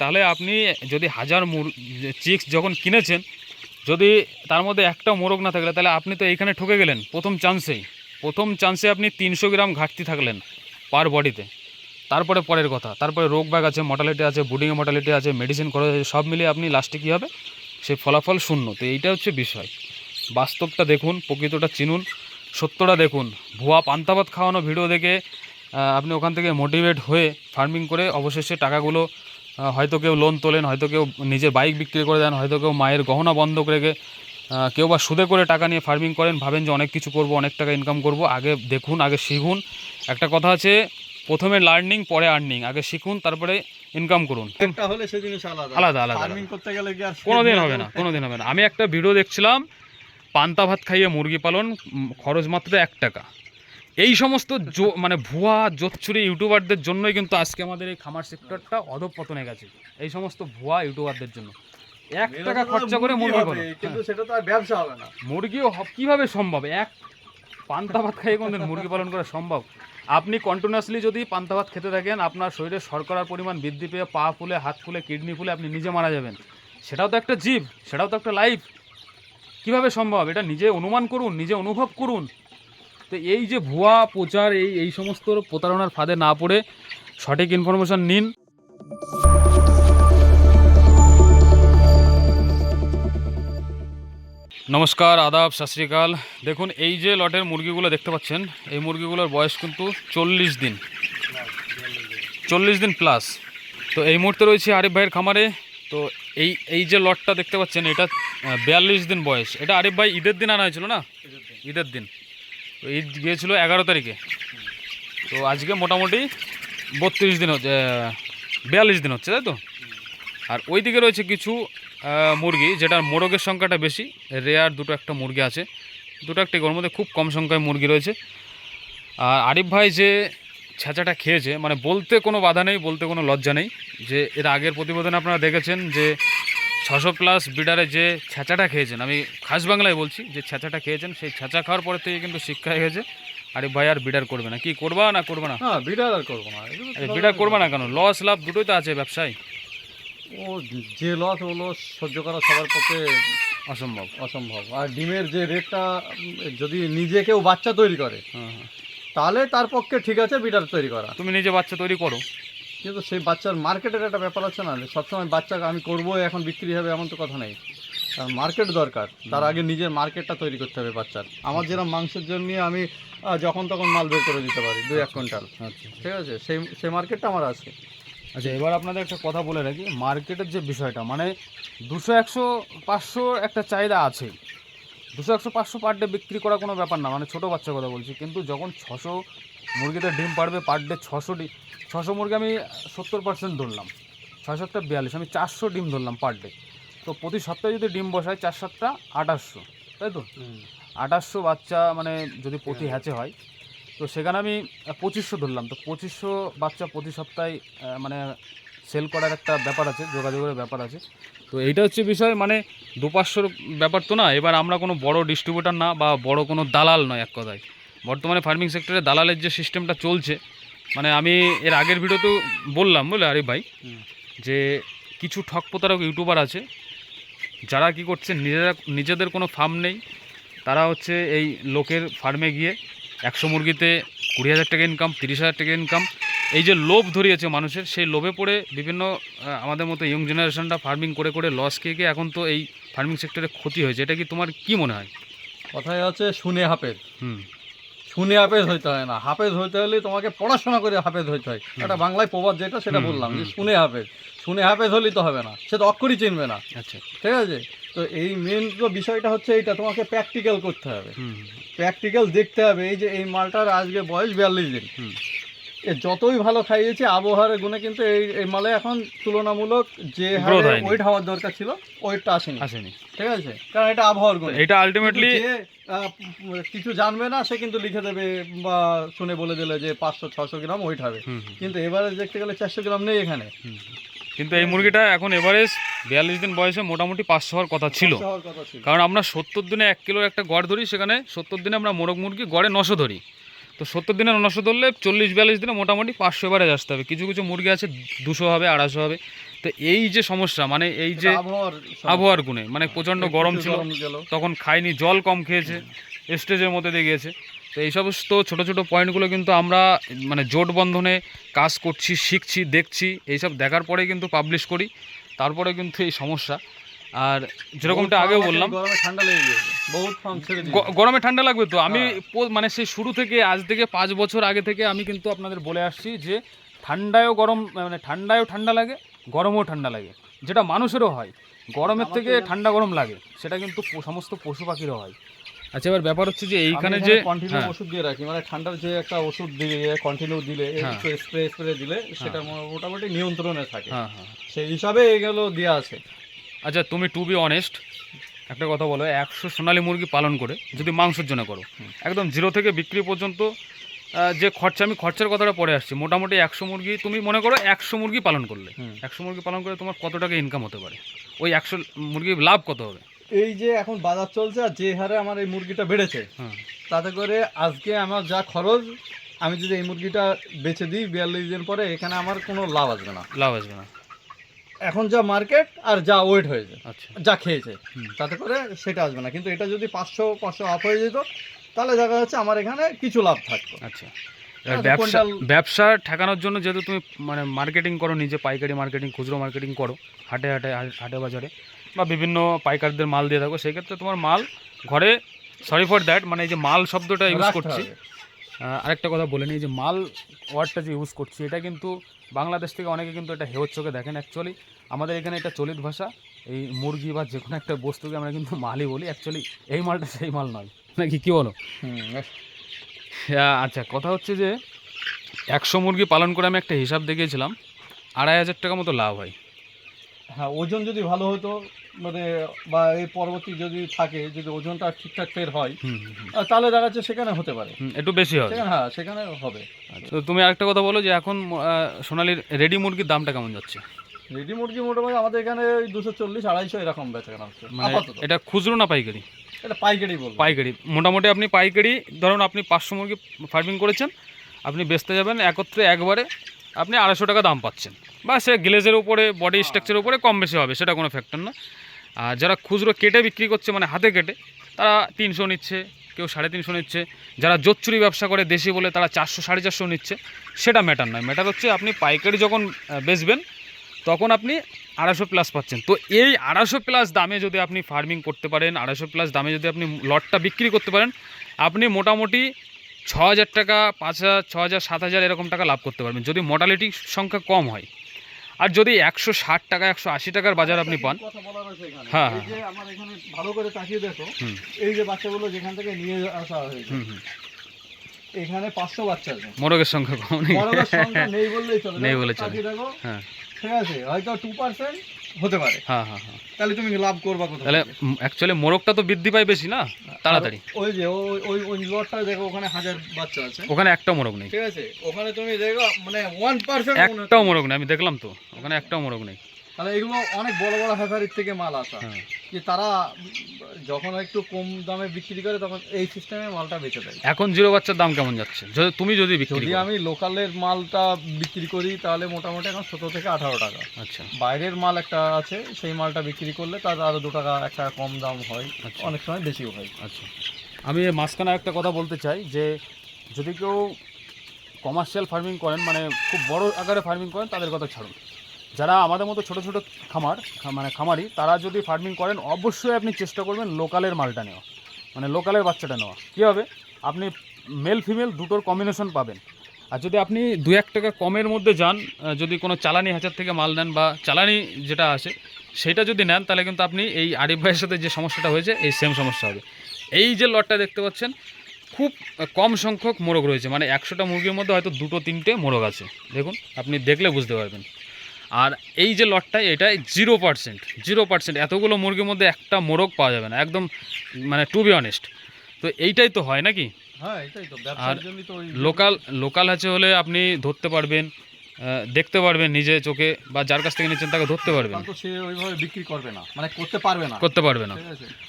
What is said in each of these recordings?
তাহলে আপনি যদি হাজার মুর চিক্স যখন কিনেছেন, যদি তার মধ্যে একটা মোরগ না থাকলে, তাহলে আপনি তো এইখানে ঠকে গেলেন, প্রথম চান্সেই। প্রথম চান্সে আপনি তিনশো গ্রাম ঘাটতি থাকলেন পার বডিতে। তারপরে পরের কথা, তারপরে রোগ ব্যাগ আছে, মর্টালিটি আছে বুডিংয়ে মর্টালিটি আছে, মেডিসিন খরচ আছে, সব মিলিয়ে আপনি লাস্টে কী হবে? সে ফলাফল শূন্য। তো এইটা হচ্ছে বিষয়। বাস্তবটা দেখুন, প্রকৃতটা চিনুন, সত্যটা দেখুন। ভুয়া পান্তাভাত খাওয়ানো ভিডিও দেখে আপনি ওখান থেকে মোটিভেট হয়ে ফার্মিং করে অবশেষে টাকাগুলো হয়তো কেউ লোন তোলেন হয়তো কেউ নিজের বাইক বিক্রি করে দেন হয়তো কেউ মায়ের গহনা বন্ধক রেখে কেউ বা সুদে করে টাকা নিয়ে ফার্মিং করেন ভাবেন যে অনেক কিছু করব অনেক টাকা ইনকাম করব আগে দেখুন আগে শিখুন। একটা কথা আছে প্রথমে লার্নিং পরে আর্নিং আগে শিখুন তারপরে ইনকাম করুন। আলাদা। আলাদা, আলাদা, ফার্মিং করতে গেলে কি আর কোনো দিন হবে না কোনো দিন হবে না। আমি একটা ভিডিও দেখছিলাম পান্তা ভাত খাইয়ে মুরগি পালন খরচ মাত্র এক টাকা। এই সমস্ত জো- মানে ভুয়া জোচ্ছুরি ইউটিউবারদের জন্যই কিন্তু আজকে আমাদের এই খামার সেক্টরটা অধপতনে গেছে। এই সমস্ত ভুয়া ইউটিউবারদের জন্য। এক টাকা খরচা করে মুরগি পালন কিন্তু সেটা তো আর ব্যবসা হবে না। মুরগিও হ- কীভাবে সম্ভব? এক পান্তা ভাত খাইয়ে কোনদিন মুরগি পালন করা সম্ভব? আপনি কন্টিনিউয়াসলি যদি পান্তা ভাত খেতে থাকেন আপনার শরীরে শর্করার পরিমাণ বৃদ্ধি পেয়ে পা ফুলে হাত ফুলে কিডনি ফুলে আপনি নিজে মারা যাবেন। সেটাও তো একটা জীব সেটাও তো একটা লাইফ কীভাবে সম্ভব? এটা নিজে অনুমান করুন নিজে অনুভব করুন। তো এই যে ভুয়া প্রচার এই এই সমস্ত প্রতারণার ফাঁদে না পড়ে সঠিক ইনফরমেশন নিন। নমস্কার আদাব সত শ্রীকাল দেখুন এই যে লটের মুরগিগুলো দেখতে পাচ্ছেন এই মুরগিগুলোর বয়স কিন্তু চল্লিশ দিন। চল্লিশ দিন প্লাস তো এই মুহূর্তে রয়েছে আরিফ ভাইয়ের খামারে। তো এই এই যে লটটা দেখতে পাচ্ছেন এটা বিয়াল্লিশ দিন বয়স। এটা আরিফ ভাই ঈদের দিন আনা হয়েছিল না? ঈদের দিন। ঈদ গিয়েছিল এগারো তারিখে। তো আজকে মোটামুটি বত্রিশ দিন হচ্ছে বিয়াল্লিশ দিন হচ্ছে, তাই তো? আর ওই দিকে রয়েছে কিছু মুরগি, যেটার মোরগের সংখ্যাটা বেশি। রেয়ার দুটো একটা মুরগি আছে। দুটো একটা ওর মধ্যে খুব কম সংখ্যায় মুরগি রয়েছে। আর আরিফ ভাই যে ছ্যাঁচাটা খেয়েছে মানে বলতে কোনো বাধা নেই, বলতে কোনো লজ্জা নেই, যে এর আগের প্রতিবেদনে আপনারা দেখেছেন যে ছশো প্লাস বিডারে যে ছ্যাঁচাটা খেয়েছেন আমি খাস বাংলায় বলছি যে ছ্যাঁচাটা খেয়েছেন সেই ছ্যাঁচা খাওয়ার পরে থেকে কিন্তু শিক্ষা হয়ে গেছে। আরিফ ভাই আর বিডার করবে না। কি করবা না করবে না? হ্যাঁ বিডার আর করব না। আরে বিডার করবে না কেন? লস লাভ দুটোই তো আছে ব্যবসায়। ও যে লস ও লস সহ্য করা সবার পক্ষে অসম্ভব। অসম্ভব। আর ডিমের যে রেটটা যদি নিজে কেউ বাচ্চা তৈরি করে হ্যাঁ হ্যাঁ। তাহলে তার পক্ষে ঠিক আছে বিডার তৈরি করা। তুমি নিজে বাচ্চা তৈরি করো। কিন্তু সেই বাচ্চার মার্কেটের একটা ব্যাপার আছে না সবসময় বাচ্চা আমি করব এখন বিক্রি হবে এমন তো কথা নেই। মার্কেট দরকার তার আগে নিজের মার্কেটটা তৈরি করতে হবে বাচ্চার। আমার যেরকম মাংসের জন্য আমি যখন তখন মাল বের করে দিতে পারি দুই এক কুইন্টাল। আচ্ছা। ঠিক আছে? সেই সেই মার্কেটটা আমার আছে। আচ্ছা এবার আপনাদের একটা কথা বলে রাখি মার্কেটের যে বিষয়টা মানে দুশো একশো পাঁচশো একটা চাহিদা আছে। দুশো একশো পাঁচশো পার ডে বিক্রি করা কোনো ব্যাপার না মানে ছোটো বাচ্চার কথা বলছি কিন্তু যখন ছশো মুরগিতে ডিম পারবে পার ডে ছশো ডি ছশো মুরগি আমি সত্তর পার্সেন্ট ধরলাম। ছয় সাতটা বিয়াল্লিশ আমি চারশো ডিম ধরলাম পার ডে তো প্রতি সপ্তাহে যদি ডিম বসায় চার সাতটা আঠাশশো তাই তো? আঠাশশো বাচ্চা মানে যদি প্রতি হ্যাচে হয় তো সেখানে আমি পঁচিশশো ধরলাম। তো পঁচিশশো বাচ্চা প্রতি সপ্তাহে মানে সেল করার একটা ব্যাপার আছে যোগাযোগের ব্যাপার আছে। তো এইটা হচ্ছে বিষয় মানে দু পাঁচশোর ব্যাপার তো না এবার আমরা কোনো বড় ডিস্ট্রিবিউটার না বা বড় কোনো দালাল নয় এক কথায়। বর্তমানে ফার্মিং সেক্টরে দালালের যে সিস্টেমটা চলছে মানে আমি এর আগের ভিডিওতেও বললাম বলে আরে ভাই যে কিছু ঠক প্রতারক ইউটিউবার আছে যারা কি করছে নিজেরা নিজেদের কোনো ফার্ম নেই তারা হচ্ছে এই লোকের ফার্মে গিয়ে একশো মুরগিতে কুড়ি হাজার টাকা ইনকাম তিরিশ হাজার টাকা ইনকাম এই যে লোভ ধরিয়েছে মানুষের সেই লোভে পড়ে বিভিন্ন আমাদের মতো ইয়ং জেনারেশনটা ফার্মিং করে করে লস খেয়ে গিয়ে এখন তো এই ফার্মিং সেক্টরে ক্ষতি হয়েছে। এটা কি তোমার কি মনে হয়? কথায় আছে শুনে হাফেজ হুম। শুনে হাফেজ হইতে হয় না। হাফেজ হইতে হলে তোমাকে পড়াশোনা করে হাফেজ হইতে হয়। একটা বাংলায় প্রবাদ যেটা সেটা বললাম যে শুনে হাফেজ। শুনে হাফেজ হলেই তো হবে না। সে তো অক্ষরই চিনবে না। আচ্ছা। ঠিক আছে? তো এই মেন তো বিষয়টা হচ্ছে এইটা তোমাকে প্র্যাকটিক্যাল করতে হবে। প্র্যাকটিক্যাল দেখতে হবে। এই যে এই মালটার আজকে বয়স বিয়াল্লিশ দিন। যতই ভালো খাইয়েছে আবহাওয়ার গুণে কিন্তু এই এই মালে এখন তুলনামূলক যে হারে ওয়েট হওয়ার দরকার ছিল ওয়েটটা আসেনি। আসেনি। ঠিক আছে? কারণ এটা আবহাওয়ার গুণ। এটা আলটিমেটলি কিছু জানবে না সে কিন্তু লিখে দেবে বা শুনে বলে দিলে যে পাঁচশো ছশো গ্রাম ওয়েট হবে। কিন্তু এবারে দেখতে গেলে চারশো গ্রাম নেই এখানে। কিন্তু এই মুরগিটা এখন এভারেজ বিয়াল্লিশ দিন বয়সে মোটামুটি পাঁচশো হওয়ার কথা ছিল। কারণ আমরা সত্তর দিনে এক কিলোর একটা গড় ধরি সেখানে সত্তর দিনে আমরা মোরগ মুরগি গড়ে নশো ধরি। তো সত্তর দিনে নশো ধরলে চল্লিশ বিয়াল্লিশ দিনে মোটামুটি পাঁচশো এবারে আসতে হবে। কিছু কিছু মুরগি আছে দুশো হবে আড়াইশো হবে। তো এই যে সমস্যা মানে এই যে আবহাওয়ার গুণে মানে প্রচণ্ড একটু গরম ছিল তখন খায়নি জল কম খেয়েছে স্টেজের মধ্যে দিয়ে গিয়েছে। তো এই সমস্ত ছোটো ছোটো পয়েন্টগুলো কিন্তু আমরা মানে জোট বন্ধনে কাজ করছি শিখছি দেখছি এইসব দেখার পরে কিন্তু পাবলিশ করি। তারপরে কিন্তু এই সমস্যা। আর যেরকমটা আগেও বললাম গরমে ঠান্ডা লেগে গিয়েছে বহুত ফার্ম ছেড়ে গরমে ঠান্ডা লাগবে তো? আমি হ্যাঁ। মানে সেই শুরু থেকে আজ থেকে পাঁচ বছর আগে থেকে আমি কিন্তু আপনাদের বলে আসছি যে ঠান্ডায়ও গরম মানে ঠান্ডায়ও ঠান্ডা লাগে গরমও ঠান্ডা লাগে যেটা মানুষেরও হয়। গরমের থেকে ঠান্ডা গরম লাগে সেটা কিন্তু সমস্ত পশু পাখিরও হয়। আচ্ছা এবার ব্যাপার হচ্ছে যে এইখানে যে কন্টিনিউ হ্যাঁ, ওষুধ দিয়ে রাখি মানে ঠান্ডার যে একটা ওষুধ দিয়ে কন্টিনিউ দিলে হ্যাঁ। স্প্রে স্প্রে দিলে সেটা মোটামুটি নিয়ন্ত্রণে থাকে। হ্যাঁ হ্যাঁ। সেই হিসাবে এগুলো দেওয়া আছে। আচ্ছা তুমি টু বি অনেস্ট একটা কথা বলো একশো সোনালি মুরগি পালন করে যদি মাংসের জন্য করো একদম জিরো থেকে বিক্রি পর্যন্ত যে খরচা আমি খরচার কথাটা পরে আসছি মোটামুটি একশো মুরগি তুমি মনে করো একশো মুরগি পালন করলে হুম। একশো মুরগি পালন করে তোমার কত টাকা ইনকাম হতে পারে? ওই একশো মুরগি লাভ কত হবে? এই যে এখন বাজার চলছে আর যে হারে আমার এই মুরগিটা বেড়েছে তাতে করে আজকে আমার যা খরচ আমি যদি এই মুরগিটা বেচে দিই বিয়াল্লিশ দিন পরে এখানে আমার কোনো লাভ আসবে না। লাভ আসবে না। এখন যা মার্কেট আর যা ওয়েট হয়েছে আচ্ছা। যা খেয়েছে। তাতে করে সেটা আসবে না। কিন্তু এটা যদি পাঁচশো পাঁচশো আপ হয়ে যেত তাহলে দেখা যাচ্ছে আমার এখানে কিছু লাভ থাকতো। আচ্ছা। ব্যবসা ব্যবসা ঠেকানোর জন্য যেহেতু তুমি মানে মার্কেটিং করো নিজে পাইকারি মার্কেটিং খুচরো মার্কেটিং করো হাটে হাটে হাটে বাজারে বা বিভিন্ন পাইকারদের মাল দিয়ে থাকো সেক্ষেত্রে তোমার মাল ঘরে সরি ফর দ্যাট মানে এই যে মাল শব্দটা ইউজ করছি। আরেকটা কথা বলে নিই যে মাল ওয়ার্ডটা যে ইউজ করছি এটা কিন্তু বাংলাদেশ থেকে অনেকে কিন্তু এটা হেওর চোখে দেখেন অ্যাকচুয়ালি আমাদের এখানে এটা চলিত ভাষা এই মুরগি বা যে কোনো একটা বস্তুকে আমরা কিন্তু মালই বলি। অ্যাকচুয়ালি এই মালটা সেই মাল নয়। নাকি কী বলো? হ্যাঁ, আচ্ছা কথা হচ্ছে যে একশো মুরগি পালন করে আমি একটা হিসাব দেখিয়েছিলাম। আড়াই হাজার টাকা মতো লাভ হয়। হ্যাঁ ওজন যদি ভালো হতো মানে বা এই পরবর্তী যদি থাকে যদি ওজনটা ঠিকঠাক ফের হয় তাহলে দেখা যাচ্ছে সেখানে হতে পারে। একটু বেশি হবে। সেখানে হ্যাঁ সেখানে হবে। আচ্ছা, তো তুমি আরেকটা কথা বলো যে এখন সোনালির রেডি মুরগির দামটা কেমন যাচ্ছে? রেডি মুরগি মোটামুটি আমাদের এখানে ওই দুশো চল্লিশ আড়াইশো এরকম বেচা কেনা হচ্ছে। মানে আপাতত। এটা খুচরো না পাইকারি? এটা পাইকারি বলব। পাইকারি। মোটামুটি আপনি পাইকারি ধরুন আপনি পাঁচশো মুরগি ফার্মিং করেছেন আপনি বেচতে যাবেন একত্রে একবারে আপনি আড়াইশো টাকা দাম পাচ্ছেন। বা সে গ্লেজের উপরে বডি স্ট্রাকচারের উপরে কম বেশি হবে, সেটা কোনো ফ্যাক্টর না। আর যারা খুচরো কেটে বিক্রি করছে মানে হাতে কেটে, তারা তিনশো নিচ্ছে, কেউ সাড়ে তিনশো নিচ্ছে। যারা জোচ্চুরি ব্যবসা করে দেশি বলে, তারা চারশো, সাড়ে চারশো নিচ্ছে। সেটা ম্যাটার নয়। ম্যাটার হচ্ছে আপনি পাইকারি যখন বেচবেন, তখন আপনি আড়াইশো প্লাস পাচ্ছেন। তো এই আড়াইশো প্লাস দামে যদি আপনি ফার্মিং করতে পারেন, আড়াইশো প্লাস দামে যদি আপনি লটটা বিক্রি করতে পারেন, আপনি মোটামুটি ছ হাজার টাকা পাঁচ হাজার ছ হাজার সাত হাজার এরকম টাকা লাভ করতে পারবেন। যদি মর্টালিটি সংখ্যা কম হয়। আর যদি একশো ষাট টাকা একশো আশি টাকার বাজার আপনি পান। হ্যাঁ, আমার এখানে ভালো করে তাকিয়ে দেখো এই যে বাচ্চাগুলো যেখান থেকে নিয়ে আসা হয়েছে হুম হুম। এখানে পাঁচশো বাচ্চা আছে। মোরগের সংখ্যা কম নেই। নেই বললেই চলে। নেই বলে চলে। হ্যাঁ। ঠিক আছে হয়তো টু পার্সেন্ট হতে পারে। হ্যাঁ হ্যাঁ হ্যাঁ। তাহলে তুমি লাভ করবা কোথায় তাহলে অ্যাকচুয়ালি মোরগটা তো বৃদ্ধি পায় বেশি না? তাড়াতাড়ি। ওই যে ওই ওই ওই লটটা দেখো ওখানে হাজার বাচ্চা আছে। ওখানে একটা মোরগ নেই। ঠিক আছে? ওখানে তুমি দেখো মানে ওয়ান পার্সেন্ট একটাও মোরগ নেই আমি দেখলাম তো। ওখানে একটাও মোরগ নেই। তাহলে এগুলো অনেক বড় বড় হ্যাচারির থেকে মাল আসা। হ্যাঁ। যে তারা যখন একটু কম দামে বিক্রি করে তখন এই সিস্টেমে মালটা বেঁচে দেয়। এখন জিরো বাচ্চার দাম কেমন যাচ্ছে? তুমি যদি বিক্রি যদি আমি লোকালের মালটা বিক্রি করি তাহলে মোটামুটি এখন সতেরো থেকে আঠারো টাকা। আচ্ছা। বাইরের মাল একটা আছে সেই মালটা বিক্রি করলে তার আরও দু টাকা এক টাকা কম দাম হয় আচ্ছা। অনেক সময় বেশিও হয়। আচ্ছা। আমি মাঝখানে একটা কথা বলতে চাই যে যদি কেউ কমার্শিয়াল ফার্মিং করেন মানে খুব বড় আকারে ফার্মিং করেন তাদের কথা ছাড়ুন। যারা আমাদের মতো ছোট ছোট খামার মানে খামারি, তারা যদি ফার্মিং করেন, অবশ্যই আপনি চেষ্টা করবেন লোকালের মালটা নেওয়া। মানে লোকালের বাচ্চাটা নেওয়া। কী হবে? আপনি মেল ফিমেল দুটোর কম্বিনেশন পাবেন। আর যদি আপনি দু এক টাকা কমের মধ্যে যান যদি কোনো চালানি হাজার থেকে মাল নেন বা চালানি যেটা আসে সেটা যদি নেন, তাহলে কিন্তু আপনি এই আরিফ ভাইয়ের সাথে যে সমস্যাটা হয়েছে, এই সেম সমস্যা হবে। এই যে লটটা দেখতে পাচ্ছেন, খুব কম সংখ্যক মোরগ রয়েছে। মানে একশোটা মুরগির মধ্যে হয়তো দুটো, তিনটে মোরগ আছে। দেখুন, আপনি দেখলে বুঝতে পারবেন। আর এই যে লটটা এটা জিরো পার্সেন্ট জিরো পার্সেন্ট এতগুলো মুরগির মধ্যে একটা মোরগ পাওয়া যাবে না একদম মানে টু বি অনেস্ট তো এইটাই তো হয় নাকি? হ্যাঁ ওই লোকাল লোকাল আছে হলে আপনি ধরতে পারবেন দেখতে পারবেন নিজে চোখে বা যার কাছ থেকে নিচ্ছেন তাকে ধরতে পারবেন। সে ওইভাবে বিক্রি করবে না মানে করতে পারবে না। করতে পারবে না।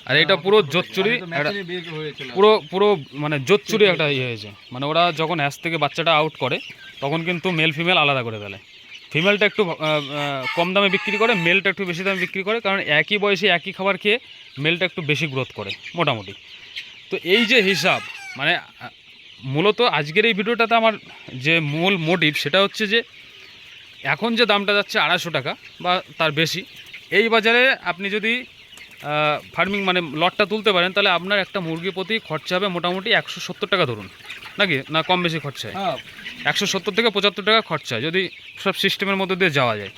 আর এটা পুরো জোচ্চুরি পুরো পুরো মানে জোচ্চুরি একটা ইয়ে হয়েছে। মানে ওরা যখন অ্যাস থেকে বাচ্চাটা আউট করে তখন কিন্তু মেল ফিমেল আলাদা করে ফেলে। ফিমেলটা একটু কম দামে বিক্রি করে, মেলটা একটু বেশি দামে বিক্রি করে, কারণ একই বয়সে একই খাবার খেয়ে মেলটা একটু বেশি গ্রোথ করে, মোটামুটি। তো এই যে হিসাব মানে মূলত আজকের এই ভিডিওটাতে আমার যে মূল মোটিভ সেটা হচ্ছে যে, এখন যে দামটা যাচ্ছে আড়াইশো টাকা বা তার বেশি, এই বাজারে আপনি যদি ফার্মিং মানে লটটা তুলতে পারেন, তাহলে আপনার একটা মুরগি প্রতি খরচা হবে মোটামুটি একশো সত্তর টাকা ধরুন। নাকি? না কম বেশি খরচা হয়। একশো সত্তর থেকে পঁচাত্তর টাকা খরচা হয়, যদি সব সিস্টেমের মধ্যে দিয়ে যাওয়া যায়।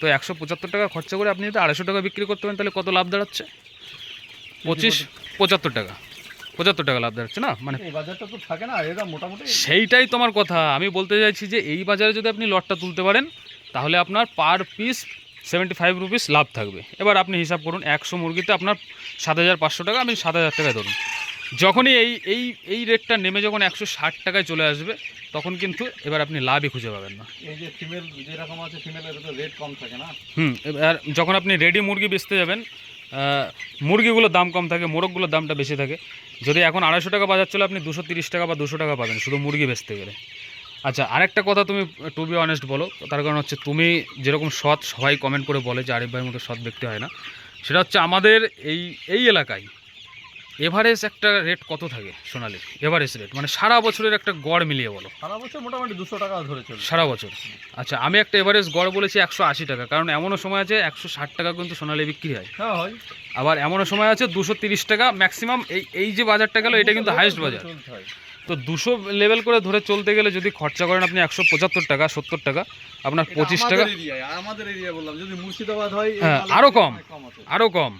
তো একশো পঁচাত্তর টাকা খরচা করে আপনি যদি আড়াইশো টাকা বিক্রি করতে পারেন তাহলে কত লাভ দাঁড়াচ্ছে? পঁচিশ পঁচাত্তর টাকা। পঁচাত্তর টাকা লাভ দাঁড়াচ্ছে না? মানে সেইটাই তোমার কথা। আমি বলতে চাইছি যে এই বাজারে যদি আপনি লটটা তুলতে পারেন তাহলে আপনার per piece seventy five rupees লাভ থাকবে। এবার আপনি হিসাব করুন একশো মুরগিতে আপনার সাত হাজার পাঁচশো টাকা আমি সাত হাজার টাকায় ধরুন। যখনই এই এই এই রেটটা নেমে যখন একশো ষাট টাকায় চলে আসবে তখন কিন্তু এবার আপনি লাভই খুঁজে পাবেন না। এই যে ফিমেল যেরকম আছে ফিমেলের তো রেট কম থাকে না? হুম এবার যখন আপনি রেডি মুরগি বেচতে যাবেন মুরগিগুলোর দাম কম থাকে মোরগগুলোর দামটা বেশি থাকে। যদি এখন আড়াইশো টাকা বাজার চলে আপনি দুশো তিরিশ টাকা বা দুশো টাকা পাবেন শুধু মুরগি বেচতে গেলে। আচ্ছা আরেকটা কথা তুমি টু বি অনেস্ট বলো তার কারণ হচ্ছে তুমি যেরকম সৎ সবাই কমেন্ট করে বলে যে আরিফ ভাইয়ের মতো সৎ ব্যক্তি হয় না সেটা হচ্ছে আমাদের এই এই এলাকায় এভারেজ একটা রেট কত থাকে সোনালির এভারেজ রেট মানে সারা বছরের একটা গড় মিলিয়ে বলো। সারা বছর মোটামুটি দুশো টাকা ধরে চলছে। সারা বছর। আচ্ছা আমি একটা এভারেজ গড় বলেছি একশো আশি টাকা কারণ এমনও সময় আছে একশো ষাট টাকা কিন্তু সোনালি বিক্রি হয়। হ্যাঁ আবার এমনও সময় আছে দুশো তিরিশ টাকা ম্যাক্সিমাম এই এই যে বাজারটা গেল এটা কিন্তু হাইস্ট বাজার। তো দুশো লেভেল করে ধরে চলতে গেলে যদি খরচা করেন আপনি একশো পঁচাত্তর টাকা সত্তর টাকা আপনার পঁচিশ টাকা। আমাদের এরিয়া বললাম যদি মুর্শিদাবাদ হয় এই হ্যাঁ, আরও কম। আরও কম।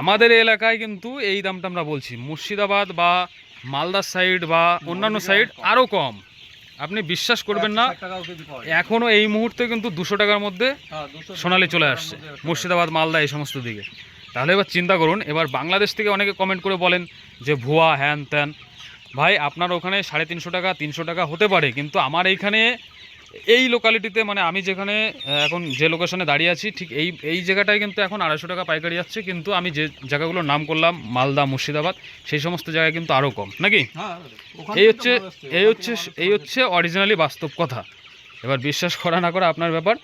আমাদের এলাকায় কিন্তু এই দামটা আমরা বলছি। মুর্শিদাবাদ বা মালদার সাইড বা অন্যান্য সাইড আরও কম। আপনি বিশ্বাস করবেন না 160 টাকাও কেজি পাওয়া যায়। এখনও এই মুহূর্তে কিন্তু দুশো টাকার মধ্যে হ্যাঁ, 200 সোনালি চলে আসছে। মুর্শিদাবাদ মালদা এই সমস্ত দিকে। তাহলে এবার চিন্তা করুন এবার বাংলাদেশ থেকে অনেকে কমেন্ট করে বলেন যে ভুয়া হ্যান ত্যান। ভাই আপনার ওখানে সাড়ে তিনশো টাকা তিনশো টাকা হতে পারে কিন্তু আমার এইখানে এই লোকালিটিতে মানে আমি যেখানে এখন যে লোকেশনে দাঁড়িয়ে আছি ঠিক এই এই জায়গাটায় কিন্তু এখন আড়াইশো টাকা পাইকারি যাচ্ছে কিন্তু আমি যে জায়গাগুলোর নাম করলাম মালদা মুর্শিদাবাদ সেই সমস্ত জায়গায় কিন্তু আরও কম নাকি? হ্যাঁ, এই হচ্ছে এই হচ্ছে এই হচ্ছে অরিজিনালি বাস্তব কথা। এবার বিশ্বাস করা না করা আপনার ব্যাপার।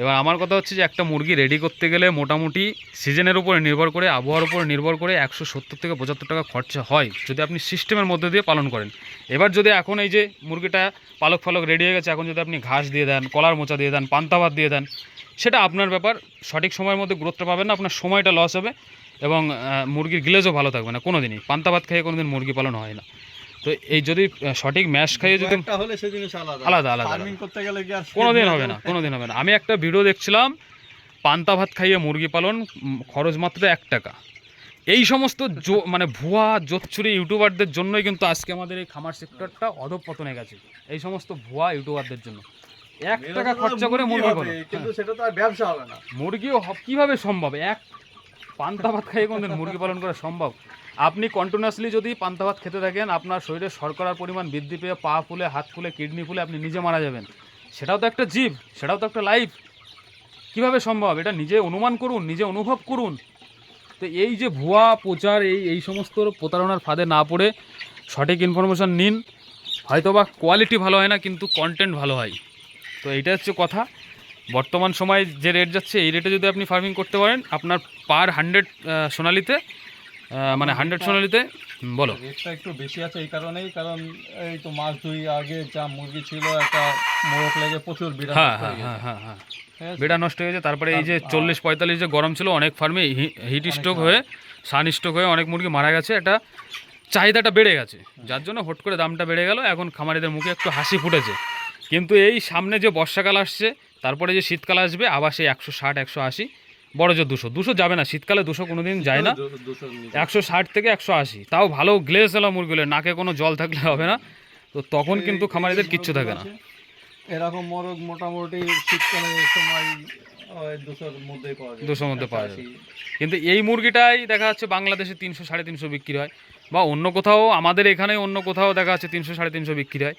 এবার আমার কথা হচ্ছে যে একটা মুরগি রেডি করতে গেলে মোটামুটি সিজনের উপরে নির্ভর করে, আবহাওয়ার উপরে নির্ভর করে একশো সত্তর থেকে পঁচাত্তর টাকা খরচা হয়, যদি আপনি সিস্টেমের মধ্যে দিয়ে পালন করেন। এবার যদি এখন এই যে মুরগিটা পালক ফালক রেডি হয়ে গেছে, এখন যদি আপনি ঘাস দিয়ে দেন, কলার মোচা দিয়ে দেন, পান্তা ভাত দিয়ে দেন, সেটা আপনার ব্যাপার। সঠিক সময়ের মধ্যে গ্রোথটা পাবেন না, আপনার সময়টা লস হবে এবং মুরগির গ্লেজও ভালো থাকবে না কোনো দিনই পান্তা ভাত খেয়ে কোনো দিন মুরগি পালন হয় না। তো এই যদি সঠিক ম্যাশ খাইয়ে যদি আলাদা। আলাদা, কোনোদিন হবে না কোনোদিন হবে না। আমি একটা ভিডিও দেখছিলাম পান্তা ভাত খাইয়ে মুরগি পালন খরচ মাত্র এক টাকা। এই সমস্ত মানে ভুয়া জোচ্ছুরি ইউটিউবারদের জন্যই কিন্তু আজকে আমাদের এই খামার সেক্টরটা অধপতনে গেছে। এই সমস্ত ভুয়া ইউটিউবারদের জন্য। এক টাকা খরচা করে মুরগি পালন। কিন্তু সেটা তো আর ব্যবসা হবে না। মুরগিও কীভাবে সম্ভব? এক পান্তা ভাত খাইয়ে কোনদিন মুরগি পালন করা সম্ভব? আপনি কন্টিনিউয়াসলি যদি পান্তা ভাত খেতে থাকেন, আপনার শরীরে শর্করার পরিমাণ বৃদ্ধি পেয়ে পা ফুলে, হাত ফুলে, কিডনি ফুলে আপনি নিজে মারা যাবেন। সেটাও তো একটা জীব, সেটাও তো একটা লাইফ কীভাবে সম্ভব? এটা নিজে অনুমান করুন, নিজে অনুভব করুন। তো এই যে ভুয়া প্রচার, এই এই সমস্ত প্রতারণার ফাঁদে না পড়ে সঠিক ইনফরমেশন নিন। হয়তোবা কোয়ালিটি ভালো হয় না, কিন্তু কন্টেন্ট ভালো হয়। তো এইটা হচ্ছে কথা। বর্তমান সময়ে যে রেট যাচ্ছে, এই রেটে যদি আপনি ফার্মিং করতে পারেন, আপনার পার হান্ড্রেড সোনালিতে মানে হান্ড্রেড সোনালিতে? বলো। রেটটা একটু বেশি আছে এই কারণেই কারণ এই তো মাস দুই আগে যা মুরগি ছিল একটা মোরগ লেগে প্রচুর বিড়াল হ্যাঁ হ্যাঁ হ্যাঁ গেছে। হ্যাঁ হ্যাঁ। ঠিক নষ্ট হয়ে গেছে তারপরে এই যে চল্লিশ পঁয়তাল্লিশ যে গরম ছিল অনেক ফার্মে হিট স্ট্রোক হ্যাঁ। হয়ে সান স্ট্রোক হয়ে অনেক মুরগি মারা গেছে এটা চাহিদাটা বেড়ে গেছে। যার জন্য হট করে দামটা বেড়ে গেল এখন খামারিদের মুখে একটু হাসি ফুটেছে। কিন্তু এই সামনে যে বর্ষাকাল আসছে তারপরে যে শীতকাল আসবে আবার সেই একশো ষাট একশো আশি বড় জোর দুশো। দুশো যাবে না শীতকালে দুশো কোনো দিন যায় না। একশো ষাট থেকে একশো আশি। তাও ভালো গ্লেজ এলো মুরগিগুলো নাকে কোনো জল থাকলে হবে না। তো তখন কিন্তু খামারিদের কিচ্ছু থাকে না। এরকম মোরগ মোটামুটি শীতকালের সময় দুশোর মধ্যেই পাওয়া যায়। 200 মধ্যে পাওয়া যায়। কিন্তু এই মুরগিটাই দেখা যাচ্ছে বাংলাদেশে তিনশো সাড়ে তিনশো বিক্রি হয়। বা অন্য কোথাও আমাদের এখানে অন্য কোথাও দেখা যাচ্ছে তিনশো সাড়ে তিনশো বিক্রি হয়।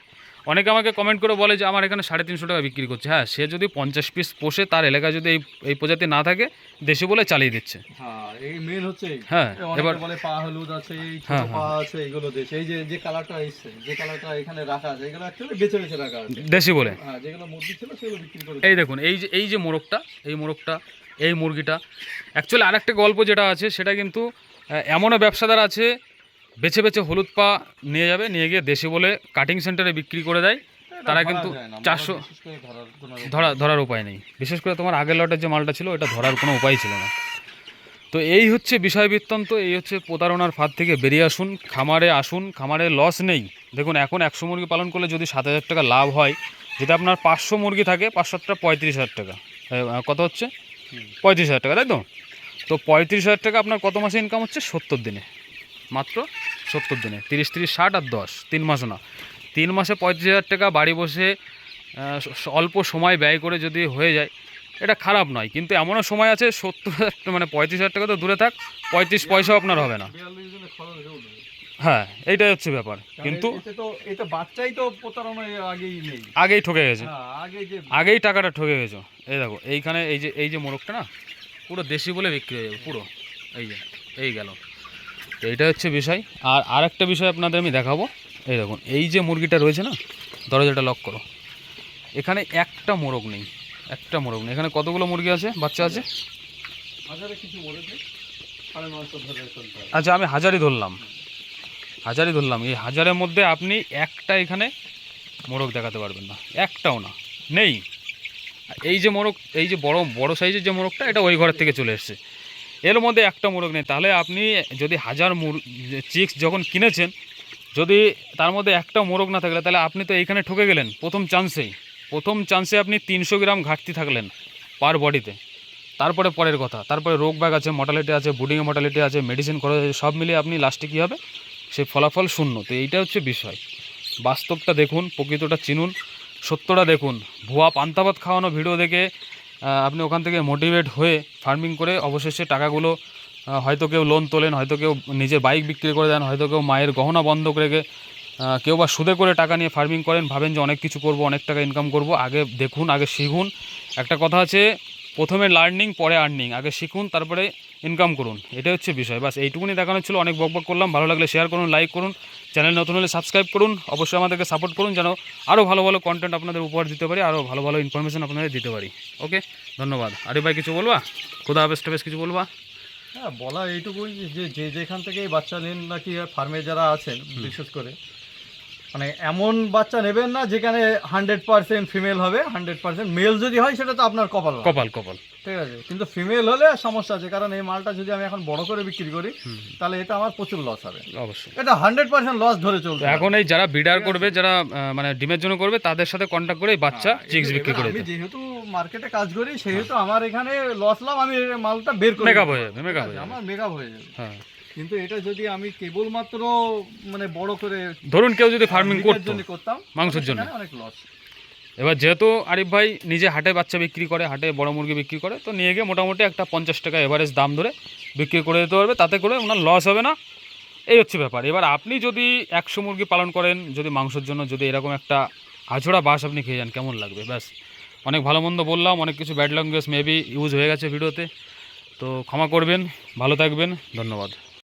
অনেকে আমাকে কমেন্ট করে বলে যে আমার এখানে সাড়ে তিনশো টাকা বিক্রি করছে। হ্যাঁ সে যদি পঞ্চাশ পিস পোষে তার এলাকায় যদি এই এই প্রজাতি না থাকে দেশি বলে চালিয়ে দিচ্ছে। হ্যাঁ এই হচ্ছে হ্যাঁ এবার বলে পা হলুদ আছে এই হ্যাঁ, পা আছে এগুলো দেশ। এই যে যে কালারটা এসছে যে কালারটা এখানে রাখা আছে এগুলো অ্যাকচুয়ালি বেছে বেছে রাখা আছে। দেশি বলে। হ্যাঁ যেগুলো মুরগি ছিল সেগুলো বিক্রি করে এই দেখুন এই যে এই যে মোরগটা এই মোরগটা এই মুরগিটা অ্যাকচুয়ালি আরেকটা গল্প যেটা আছে সেটা কিন্তু এমনও ব্যবসাদার আছে বেছে বেছে হলুদ পা নিয়ে যাবে নিয়ে গিয়ে দেশি বলে কাটিং সেন্টারে বিক্রি করে দেয়। তারা কিন্তু চারশো কোনো ধরা ধরার উপায় নেই। বিশেষ করে তোমার আগের লটের যে মালটা ছিল এটা ধরার কোনো উপায় ছিল না। তো এই হচ্ছে বিষয় বৃত্তান্ত এই হচ্ছে প্রতারণার ফাঁদ থেকে বেরিয়ে আসুন খামারে আসুন খামারে লস নেই। দেখুন এখন একশো মুরগি পালন করলে যদি সাত হাজার টাকা লাভ হয় যেটা আপনার পাঁচশো মুরগি থাকে পাঁচশোটা পঁয়ত্রিশ হাজার টাকা। কত হচ্ছে? পঁয়ত্রিশ হাজার টাকা তাই তো? তো পঁয়ত্রিশ হাজার টাকা আপনার কত মাসে ইনকাম হচ্ছে? সত্তর দিনে। মাত্র সত্তর দিনে। তিরিশ তিরিশ ষাট আর দশ তিন মাসও না। তিন মাসে পঁয়ত্রিশ হাজার টাকা বাড়ি বসে অল্প সময় ব্যয় করে যদি হয়ে যায় এটা খারাপ নয়। কিন্তু এমনও সময় আছে সত্তর হাজার মানে পঁয়ত্রিশ হাজার টাকা তো দূরে থাক পঁয়ত্রিশ পয়সাও আপনার হবে না। হয়ে এইটাই হচ্ছে ব্যাপার। কিন্তু বাচ্চাই তো প্রতারণা আগেই নেই। আগেই ঠকে গেছে। হ্যাঁ আগেই টাকাটা ঠকে গেছো। এই দেখো এইখানে এই যে এই যে মোরগটা না পুরো দেশি বলে বিক্রি হয়ে যাবে পুরো। এই যে এই গেল। তো এইটা হচ্ছে বিষয়। আর আরেকটা বিষয় আপনাদের আমি দেখাবো। এই দেখুন এই যে মুরগিটা রয়েছে না দরজাটা লক করো। এখানে একটা মোরগ নেই একটা মোরগ নেই। এখানে কতগুলো মুরগি আছে? বাচ্চা আছে? আচ্ছা আমি হাজারই ধরলাম। হাজারই ধরলাম। এই হাজারের মধ্যে আপনি একটা এখানে মোরগ দেখাতে পারবেন না। একটাও না। নেই। এই যে মোরগ এই যে বড় বড় সাইজের যে মোরগটা এটা ওই ঘরের থেকে চলে এসছে। এর মধ্যে একটা মোরগ নেই। তাহলে আপনি যদি হাজার মুর চিক্স যখন কিনেছেন, যদি তার মধ্যে একটা মোরগ না থাকলে, তাহলে আপনি তো এইখানে ঠকে গেলেন, প্রথম চান্সেই। প্রথম চান্সে আপনি তিনশো গ্রাম ঘাটতি থাকলেন পার বডিতে। তারপরে পরের কথা, তারপরে রোগ ব্যাগ আছে, মর্টালিটি আছে বুডিংয়ে মর্টালিটি আছে, মেডিসিন খরচ আছে, সব মিলিয়ে আপনি লাস্টে কী হবে? সেই ফলাফল শূন্য। তো এইটা হচ্ছে বিষয়। বাস্তবটা দেখুন, প্রকৃতটা চিনুন, সত্যটা দেখুন। ভুয়া পান্তাভাত খাওয়ানো ভিডিও দেখে আপনি ওখান থেকে মোটিভেট হয়ে ফার্মিং করে অবশেষে টাকাগুলো হয়তো কেউ লোন তোলেন, হয়তো কেউ নিজের বাইক বিক্রি করে দেন, হয়তো কেউ মায়ের গহনা বন্ধক রেখে কেউ বা সুদে করে টাকা নিয়ে ফার্মিং করেন, ভাবেন যে অনেক কিছু করব, অনেক টাকা ইনকাম করব। আগে দেখুন, আগে শিখুন। একটা কথা আছে প্রথমে লার্নিং পরে আর্নিং আগে শিখুন তারপরে ইনকাম করুন। এটাই হচ্ছে বিষয়। বাস এইটুকুনি দেখানো ছিল। অনেক বকবক করলাম। ভালো লাগলে শেয়ার করুন লাইক করুন। চ্যানেল নতুন হলে সাবস্ক্রাইব করুন। অবশ্যই আমাদেরকে সাপোর্ট করুন যেন আরও ভালো ভালো কন্টেন্ট আপনাদের উপহার দিতে পারি আরও ভালো ভালো ইনফরমেশন আপনাদের দিতে পারি। ওকে ধন্যবাদ। আরে ভাই কিছু বলবা? খোদা হাফেজ টাফেজ কিছু বলবা? হ্যাঁ বলা এইটুকুই যে যে যেখান থেকে বাচ্চা নেন নাকি ফার্মে যারা আছেন বিশেষ করে মানে এমন বাচ্চা নেবেন না যেখানে হান্ড্রেড পার্সেন্ট ফিমেল হবে হান্ড্রেড পার্সেন্ট মেল যদি হয় সেটা তো আপনার কপাল কপাল কপাল। ঠিক আছে? কিন্তু ফিমেল হলে সমস্যা আছে কারণ এই মালটা যদি আমি এখন বড় করে বিক্রি করি তাহলে এটা আমার প্রচুর লস হবে। অবশ্যই। এটা হান্ড্রেড পার্সেন্ট লস ধরে চলবে। এখন এই যারা বিডার করবে যারা মানে ডিমের জন্য করবে তাদের সাথে কন্ট্যাক্ট করে এই বাচ্চা চিক্স বিক্রি করে আমি যেহেতু মার্কেটে কাজ করি সেহেতু আমার এখানে লস লাভ আমি মালটা বের করে মেকআপ হয়ে যাবে মেকআপ হয়ে যাবে। আমার মেকআপ হয়ে যাবে। হ্যাঁ। কিন্তু এটা যদি আমি কেবলমাত্র মানে বড় করে ধরুন কেউ যদি ফার্মিং করতো করতাম মাংসের জন্য। অনেক লস এবার যেহেতু আরিফ ভাই নিজে হাটে বাচ্চা বিক্রি করে হাটে বড় মুরগি বিক্রি করে তো নিয়ে গিয়ে মোটামুটি একটা পঞ্চাশ টাকা এভারেজ দাম ধরে বিক্রি করে দিতে পারবে তাতে করে ওনার লস হবে না। এই হচ্ছে ব্যাপার। এবার আপনি যদি একশো মুরগি পালন করেন যদি মাংসের জন্য যদি এরকম একটা আঝোড়া বাস আপনি খেয়ে যান কেমন লাগবে? ব্যাস অনেক ভালো মন্দ বললাম অনেক কিছু ব্যাড ল্যাঙ্গুয়েজ মেবি ইউজ হয়ে গেছে ভিডিওতে। তো ক্ষমা করবেন ভালো থাকবেন ধন্যবাদ।